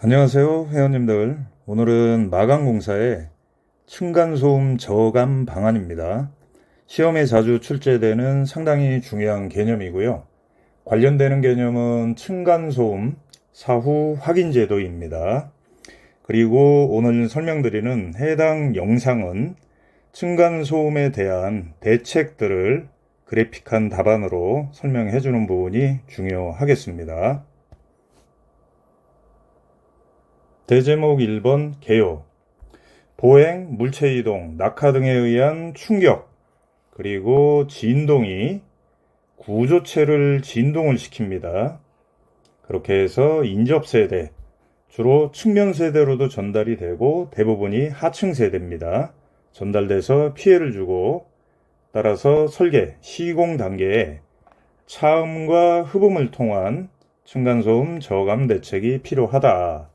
안녕하세요, 회원님들. 오늘은 마감공사의 층간소음 저감 방안입니다. 시험에 자주 출제되는 상당히 중요한 개념이고요. 관련되는 개념은 층간소음 사후 확인 제도입니다. 그리고 오늘 설명드리는 해당 영상은 층간소음에 대한 대책들을 그래픽한 답안으로 설명해 주는 부분이 중요하겠습니다. 대제목 1번 개요. 보행, 물체 이동, 낙하 등에 의한 충격, 그리고 진동이 구조체를 진동을 시킵니다. 그렇게 해서 인접 세대, 주로 측면 세대로도 전달이 되고 대부분이 하층 세대입니다. 전달돼서 피해를 주고 따라서 설계, 시공 단계에 차음과 흡음을 통한 층간소음 저감 대책이 필요하다.